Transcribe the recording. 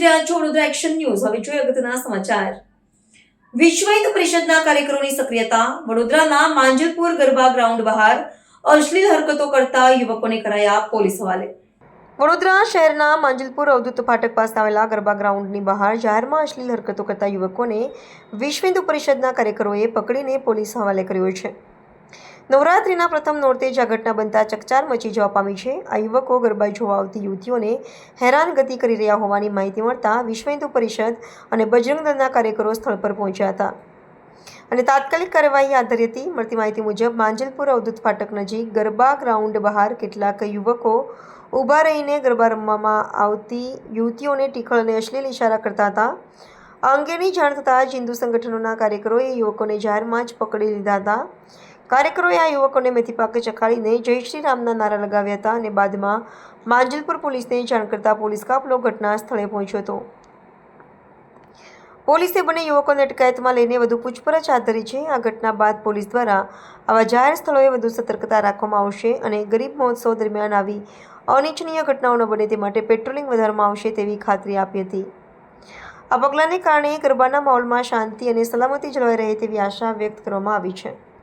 રહ્યા છો Vadodara action news હવે જોઈએ અગત્યના સમાચાર. વિશ્વ હિન્દુ પરિષદના કાર્યકરોની સક્રિયતા, વડોદરાના માંજલપુર ગરબા ગ્રાઉન્ડ બહાર અશ્લીલ હરકતો કરતા યુવકોને કરાયા પોલીસ હવાલે. વડોદરા શહેરના માંજલપુર અવધૂત ફાટક પાસે આવેલા ગરબા ગ્રાઉન્ડની બહાર જાહેરમાં અશ્લીલ હરકતો કરતા યુવકોને વિશ્વ હિન્દુ પરિષદના કાર્યકરોએ પકડીને પોલીસ હવાલે કર્યો છે. નવરાત્રિના પ્રથમ નોરતે જ આ ઘટના બનતા ચકચાર મચી જવા પામી છે. આ યુવકો ગરબા જોવા આવતી યુવતીઓને હેરાનગતિ કરી રહ્યા હોવાની માહિતી મળતા વિશ્વ હિન્દુ પરિષદ અને બજરંગ દળના કાર્યકરો સ્થળ પર પહોંચ્યા હતા. અને તાત્કાલિક કાર્યવાહી હાથ ધરી હતી. મળતી માહિતી મુજબ, માંજલપુર અવધૂત ફાટક નજીક ગરબા ગ્રાઉન્ડ બહાર કેટલાક યુવકો ઊભા રહીને ગરબા રમવામાં આવતી યુવતીઓને ટીખળ અને અશ્લીલ ઇશારા કરતા હતા. આ અંગેની જાણ થતાં જ હિન્દુ સંગઠનોના કાર્યકરોએ યુવકોને જાહેરમાં જ પકડી લીધા હતા. કાર્યકરોએ આ યુવકોને મેથીપાક ચખાડીને જય શ્રી રામના નારા લગાવ્યા હતા અને બાદમાં માંજલપુર પોલીસને જાણ કરતાં પોલીસ કાફલો ઘટના સ્થળે પહોંચ્યો હતો. પોલીસે બંને યુવકોને અટકાયતમાં લઈને વધુ પૂછપરછ હાથ ધરી છે. આ ઘટના બાદ પોલીસ દ્વારા આવા જાહેર સ્થળોએ વધુ સતર્કતા રાખવામાં આવશે અને ગરીબ મહોત્સવ દરમિયાન આવી અનિચ્છનીય ઘટનાઓ ન બને તે માટે પેટ્રોલિંગ વધારવામાં આવશે તેવી ખાતરી આપી હતી. આ પગલાંને કારણે ગરબાના માહોલમાં શાંતિ અને સલામતી જળવાઈ રહે તેવી આશા વ્યક્ત કરવામાં આવી છે.